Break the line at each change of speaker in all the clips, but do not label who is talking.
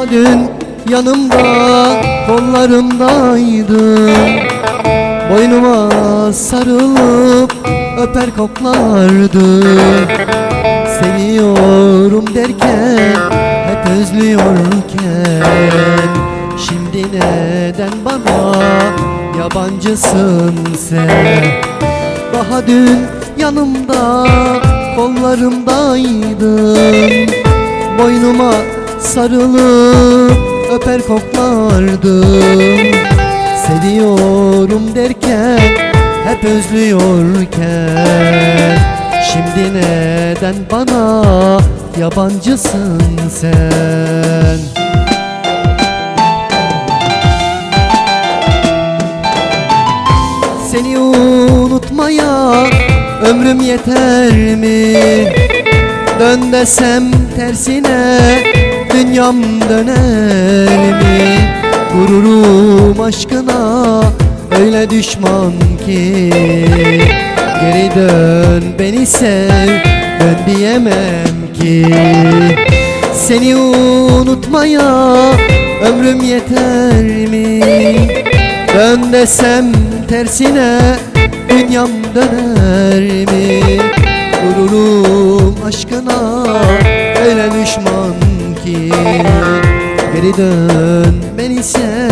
Dün yanımda kollarımdaydın Boynuma sarılıp öper koklardın Seviyorum derken hep özlüyorken. Şimdi neden bana yabancısın sen? Daha dün yanımda kollarımdaydın. Boynuma sarılıp öper koklardım. Seviyorum derken hep özlüyorken. Şimdi neden bana yabancısın sen? Seni unutmaya ömrüm yeter mi? Dön desem tersine dünyam döner mi? Gururum aşkına öyle düşman ki Geri dön beni sev dön diyemem ki Seni unutmaya ömrüm yeter mi? Dön desem tersine dünyam döner mi? Gururum aşkına öyle düşman Geri dön. Beni sev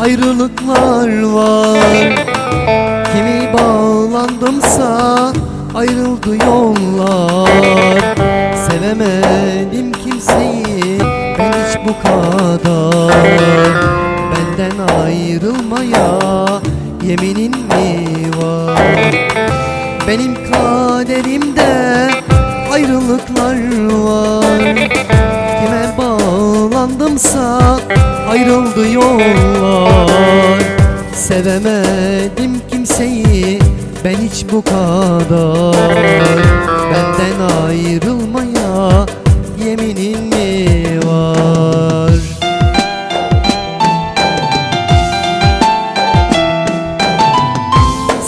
ayrılıklar var. Kimi bağlandımsa ayrıldı yollar. Sevemedim kimseyi ben hiç bu kadar. Benden ayrılmaya yeminin mi var? Benim kaderimde ayrılıklar var. Kime bağlandımsa ayrıldı yollar Sevemedim kimseyi ben hiç bu kadar Benden ayrılmaya yeminin mi var?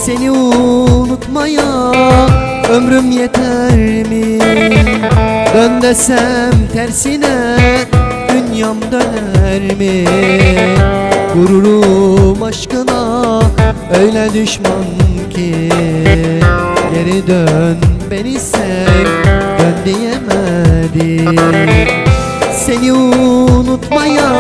Seni unutmaya ömrüm yeter mi? Dön desem tersine dünyam döner mi? Gururum aşkına öyle düşman ki Geri dön beni sev dön diyemedim Seni unutmaya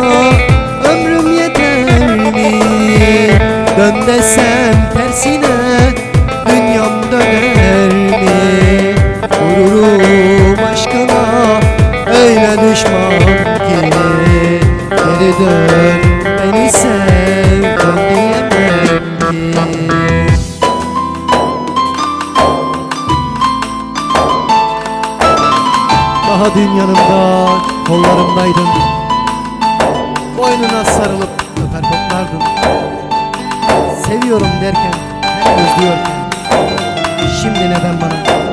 dün yanımda kollarımdaydın. Boynuna sarılıp öper koklardın. Seviyorum derken hep özlüyorken. Şimdi neden bana